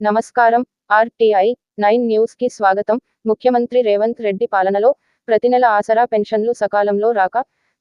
నమస్కారం. RTI nine న్యూస్కి స్వాగతం. ముఖ్యమంత్రి రేవంత్ రెడ్డి పాలనలో ప్రతి నెల ఆసరా పెన్షన్లు సకాలంలో రాక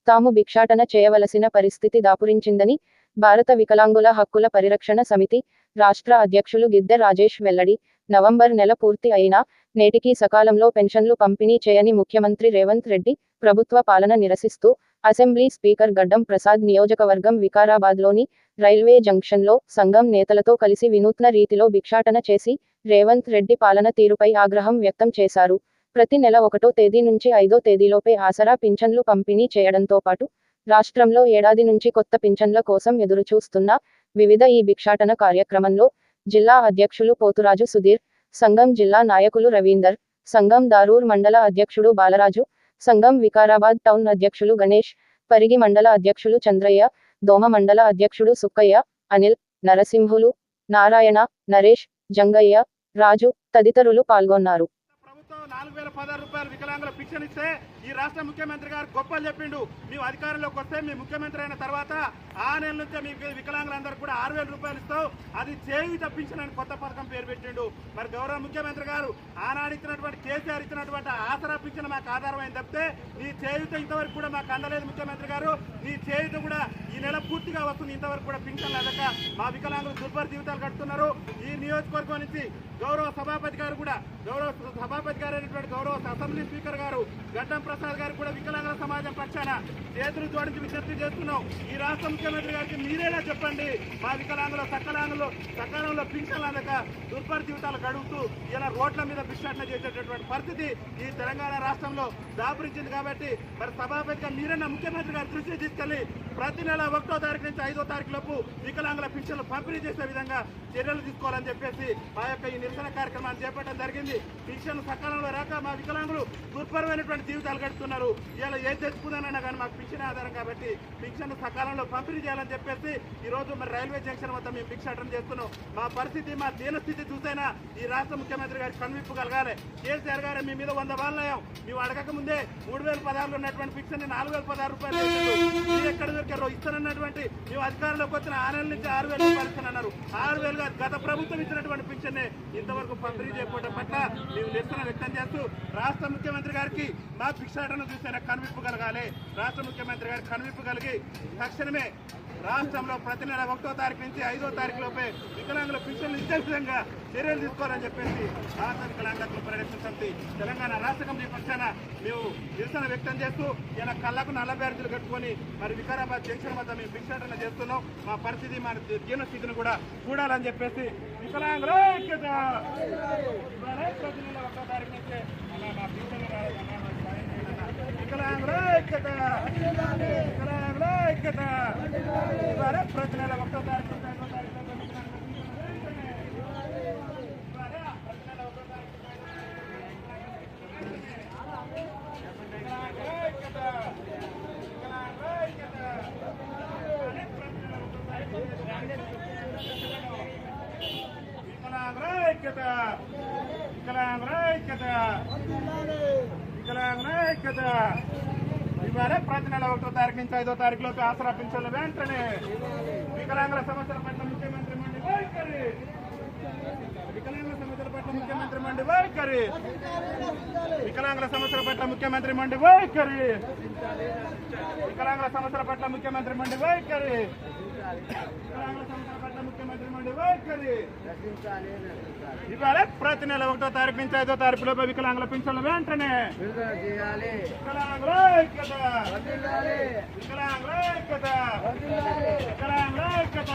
తాము భిక్షాటన చేయవలసిన పరిస్థితి దాపురించిందని భారత వికలాంగుల హక్కుల పరిరక్షణ సమితి రాష్ట్ర అధ్యక్షులు గిద్దె రాజేష్ వెల్లడి నవంబర్ నెల పూర్తి అయినా నేటికీ సకాలంలో పెన్షన్లు పంపిణీ చేయని ముఖ్యమంత్రి రేవంత్ రెడ్డి ప్రభుత్వ పాలన నిరసిస్తూ అసెంబ్లీ స్పీకర్ గడ్డం ప్రసాద్ నియోజకవర్గం వికారాబాద్లోని రైల్వే జంక్షన్లో సంఘం నేతలతో కలిసి వినూత్న రీతిలో భిక్షాటన చేసి రేవంత్ రెడ్డి పాలన తీరుపై ఆగ్రహం వ్యక్తం చేశారు. ప్రతి నెల ఒకటో తేదీ నుంచి ఐదో తేదీలోపే ఆసరా పింఛన్లు పంపిణీ చేయడంతో పాటు రాష్ట్రంలో ఏడాది నుంచి కొత్త పింఛన్ల కోసం ఎదురుచూస్తున్న వివిధ ఈ భిక్షాటన కార్యక్రమంలో జిల్లా అధ్యక్షులు పోతురాజు సుధీర్ సంఘం జిల్లా నాయకులు రవీందర్ సంఘం దారూర్ మండల అధ్యక్షుడు బాలరాజు సంఘం వికారాబాద్ టౌన్ అధ్యక్షులు గణేష్ పరిగి మండల అధ్యక్షులు చంద్రయ్య దోమ మండల అధ్యక్షుడు సుక్కయ్య అనిల్ నరసింహులు నారాయణ నరేష్ జంగయ్య రాజు తదితరులు పాల్గొన్నారు. నాలుగు వేల పదహారు రూపాయలు వికలాంగుల పిక్షన్ ఇస్తే ఈ రాష్ట్ర ముఖ్యమంత్రి గారు గొప్పలు చెప్పిండు. మేము అధికారంలోకి వస్తే మీ ముఖ్యమంత్రి అయిన తర్వాత ఆ నెల నుంచే మీ వికలాంగులందరూ కూడా ఆరు వేల రూపాయలు ఇస్తావు అది చేయి తప్పించిన అని కొత్త పథకం పేరు పెట్టిండు. మరి గౌరవ ముఖ్యమంత్రి గారు ఆనాడు ఇచ్చినటువంటి కేసీఆర్ ఇచ్చినటువంటి ఆసరా పింఛన్ మాకు ఆధారమైంది తప్పితే నీ చేయుత ఇంతవరకు కూడా మాకు అందలేదు ముఖ్యమంత్రి గారు. నీ చేయుత కూడా ఈ నెల పూర్తిగా వస్తుంది. ఇంతవరకు కూడా పింఛన్లు లేదక మా వికలాంగులు దుర్భర జీవితాలు కడుతున్నారు ఈ నియోజకవర్గం నుంచి గౌరవ సభాపతి గారు కూడా గౌరవ సభాపతి గారు అయినటువంటి గౌరవ అసెంబ్లీ స్పీకర్ గారు గడ్డం ప్రసాద్ గారు కూడా వికలాంగుల సమాజం పక్షాన చేతులు జోడించి విజ్ఞప్తి చేస్తున్నాం. ఈ రాష్ట్ర ముఖ్యమంత్రి గారికి మీరేనా చెప్పండి? మా వికలాంగుల సకలాంగులు సకాలంలో పింఛన్లు అందక దుర్భర జీవితాలు గడుపుతూ ఇలా రోడ్ల మీద భిక్షాటన చేసేటటువంటి పరిస్థితి ఈ తెలంగాణ రాష్ట్రంలో దాపురించింది కాబట్టి మరి సభాపతిగా మీరైనా ముఖ్యమంత్రి గారి దృష్టి తీసుకెళ్ళి ప్రతి నెల ఒకటో తారీఖు నుంచి ఐదో తారీఖు లోపు వికలాంగుల పింఛన్లు పంపిణీ చేసే విధంగా చర్యలు తీసుకోవాలని చెప్పేసి మా యొక్క ఈ నిరసన కార్యక్రమాన్ని చేపట్టడం జరిగింది. పింఛన్లు సకాలంలో రాక మా వికలాంగులు దుర్భరమైనటువంటి జీవితాలు గడుపుతున్నారు. ఇలా ఏం తెచ్చుకున్నానన్నా కానీ మాకు పింఛన్ ఆధారం కాబట్టి పింఛన్ సకాలంలో పంపిణీ చేయాలని చెప్పేసి ఈ రోజు మరి రైల్వే జంక్షన్ వద్ద మేము భిక్షాటన చేస్తున్నాం. మా పరిస్థితి మా దీనస్థితి చూసైనా ఈ రాష్ట్ర ముఖ్యమంత్రి గారి కనువిప్పు కలగాలి. కేసీఆర్ గారు మీ మీద వంద వాళ్ళయం మేము అడగక ముందే మూడు వేల పదహారులో ఉన్నటువంటి పింఛన్ నాలుగు వేల పదహారు రూపాయలు మీరు ఎక్కడ దొరికారో ఇస్తానన్నటువంటి మేము అధికారంలోకి వచ్చిన ఆరు నెలల నుంచి ఆరు వేలు రూపాయలు ఇస్తానన్నారు ఆరు వేలుగా గత ప్రభుత్వం ఇచ్చినటువంటి పింఛన్ ఇంతవరకు పంపిణీ చేయకపోవడం పట్ల మేము నిరసన వ్యక్తం చేస్తూ రాష్ట్ర ముఖ్యమంత్రి గారికి మా భిక్షాటన చూసైనా కనువిప్పు కలగాలి. రాష్ట్ర ముఖ్యమంత్రి గారికి కనువిప్పు కలిగి తక్షణమే రాష్ట్రంలో ప్రతి నెల ఒకటో తారీఖు నుంచి ఐదో తారీఖు లోపే వికలాంగుల పింఛన్లు ఇచ్చే విధంగా చర్యలు తీసుకోవాలని చెప్పేసి రాష్ట్ర వికలాంగత్వ పరిరక్షణ సమితి తెలంగాణ రాష్ట్ర కమిటీ పక్షాన మేము నిరసన వ్యక్తం చేస్తూ ఇలా కళ్ళకు నల్ల బ్యాడ్జీలు కట్టుకొని మరి వికారాబాద్ జంక్షన్ వద్ద మేము భిక్షాటన చేస్తున్నాం మా పరిస్థితి మన జీవన స్థితిని కూడా చూడాలని చెప్పేసి వికలాంగుల ఐక్యత! ప్రతి నెల ఒకటో తారీఖు నుంచే అలా మా పింఛన్లు వికలాంగుల ఐక్యత! వికలాంగుల ఐక్యత! ఇవాళ ప్రతి నెల ఒకటో తారీఖు నుంచి తారీఖు ఐక్యత! ఐక్యత! ఐక్యత వికలాంగుల ప్రతి నెల ఒకటో తారీఖు నుంచి ఐదో తారీఖు లోపు ఆసరా పింఛన్లు వెంటనే వికలాంగుల సమస్యల పట్ల ముఖ్యమంత్రి మండి వికలాంగుల సమస్యల పట్ల ముఖ్యమంత్రి వైఖరి వికలాంగుల సమస్యల పట్ల ముఖ్యమంత్రి మండి వైఖరి వికలాంగుల సమస్యల పట్ల ముఖ్యమంత్రి మండి వైఖరి వికలాంగుల సమస్యల పట్ల ముఖ్యమంత్రి మండి వైఖరి ఇవాళ ప్రతి నెల ఒకటో తారీఖు నుంచి ఐదో తారీఖు లోపు వికలాంగుల పింఛన్లు వెంటనే వికలాంగుల ఐక్యత వికలాంగుల ఐక్యత వికలాంగుల ఐక్యత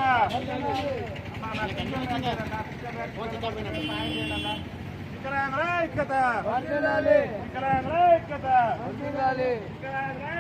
వికలాంగుల ఐక్యత వికలాంగుల ఐక్యత వికలాంగుల